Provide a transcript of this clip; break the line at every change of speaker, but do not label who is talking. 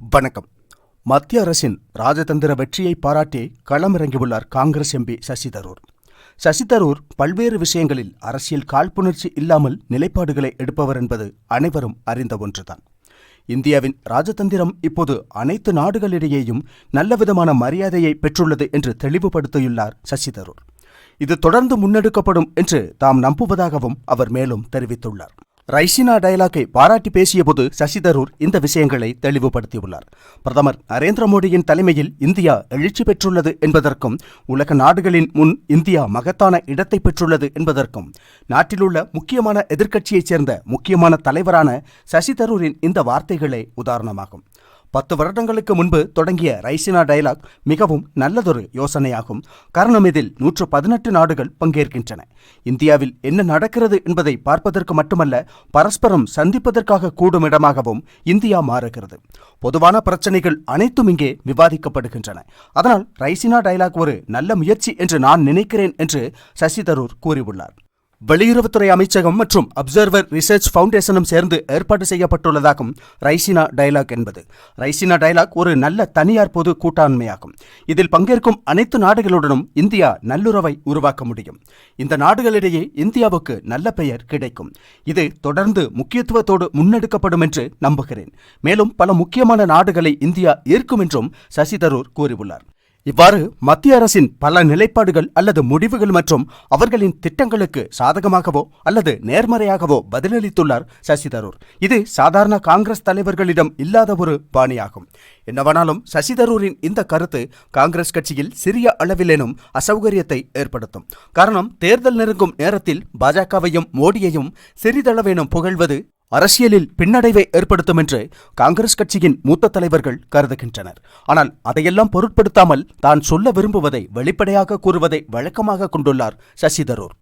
வணக்கம். மத்திய அரசின் ராஜதந்திர வெற்றியை பாராட்டி களமிறங்கியுள்ளார் காங்கிரஸ் எம்பி சசி தரூர். சசி தரூர் பல்வேறு விஷயங்களில் அரசியல் காழ்ப்புணர்ச்சி இல்லாமல் நிலைப்பாடுகளை எடுப்பவர் என்பது அனைவரும் அறிந்த ஒன்றுதான். இந்தியாவின் ராஜதந்திரம் இப்போது அனைத்து நாடுகளிடையேயும் நல்லவிதமான மரியாதையை பெற்றுள்ளது என்று தெளிவுபடுத்தியுள்ளார் சசி தரூர். இது தொடர்ந்து முன்னெடுக்கப்படும் என்று தாம் நம்புவதாகவும் அவர் மேலும் தெரிவித்துள்ளார். ரைசினா டயலாக்கை பாராட்டி பேசியபோது சசி தரூர் இந்த விஷயங்களை தெளிவுபடுத்தியுள்ளார். பிரதமர் நரேந்திர மோடியின் தலைமையில் இந்தியா எழுச்சி பெற்றுள்ளது என்பதற்கும் உலக நாடுகளின் முன் இந்தியா மகத்தான இடத்தை பெற்றுள்ளது என்பதற்கும் நாட்டிலுள்ள முக்கியமான எதிர்க்கட்சியைச் சேர்ந்த முக்கியமான தலைவரான சசி தரூரின் இந்த வார்த்தைகளே உதாரணமாகும். பத்து வருடங்களுக்கு முன்பு தொடங்கிய ரைசினா டயலாக் மிகவும் நல்லதொரு யோசனையாகும். காரணம் இதில் நூற்று பதினெட்டு நாடுகள் பங்கேற்கின்றன. இந்தியாவில் என்ன நடக்கிறது என்பதை பார்ப்பதற்கு மட்டுமல்ல பரஸ்பரம் சந்திப்பதற்காக கூடும் இடமாகவும் இந்தியா மாறுகிறது. பொதுவான பிரச்சனைகள் அனைத்தும் இங்கே விவாதிக்கப்படுகின்றன. அதனால் ரைசினா டயலாக் ஒரு நல்ல முயற்சி என்று நான் நினைக்கிறேன் என்று சசி தரூர் கூறியுள்ளார். வெளியுறவுத்துறை அமைச்சகம் மற்றும் அப்சர்வர் ரிசர்ச் ஃபவுண்டேஷனும் சேர்ந்து ஏற்பாடு செய்யப்பட்டுள்ளதாகும் ரைசினா டயலாக் என்பது. ரைசினா டயலாக் ஒரு நல்ல தனியார் பொது கூட்டாண்மையாகும். இதில் பங்கேற்கும் அனைத்து நாடுகளுடனும் இந்தியா நல்லுறவை உருவாக்க முடியும். இந்த நாடுகளிடையே இந்தியாவுக்கு நல்ல பெயர் கிடைக்கும். இது தொடர்ந்து முக்கியத்துவத்தோடு முன்னெடுக்கப்படும் என்று நம்புகிறேன். மேலும் பல முக்கியமான நாடுகளை இந்தியா ஈர்க்கும் என்றும் சசி தரூர் கூறியுள்ளார். இவ்வாறு மத்திய அரசின் பல நிலைப்பாடுகள் அல்லது முடிவுகள் மற்றும் அவர்களின் திட்டங்களுக்கு சாதகமாகவோ அல்லது நேர்மறையாகவோ பதிலளித்துள்ளார் சசி தரூர். இது சாதாரண காங்கிரஸ் தலைவர்களிடம் இல்லாத ஒரு பாணியாகும். என்னவானாலும் சசி தரூரின் இந்த கருத்து காங்கிரஸ் கட்சியில் சிறிய அளவிலேனும் அசௌகரியத்தை ஏற்படுத்தும். காரணம் தேர்தல் நெருங்கும் நேரத்தில் பாஜகவையும் மோடியையும் சிறிதளவேனும் புகழ்வது அரசியலில் பின்னடைவை ஏற்படுத்தும் என்று காங்கிரஸ் கட்சியின் மூத்த தலைவர்கள் கருதுகின்றனர். ஆனால் அதையெல்லாம் பொருட்படுத்தாமல் தான் சொல்ல விரும்புவதை வெளிப்படையாக கூறுவதை வழக்கமாக கொண்டுள்ளார் சசி தரூர்.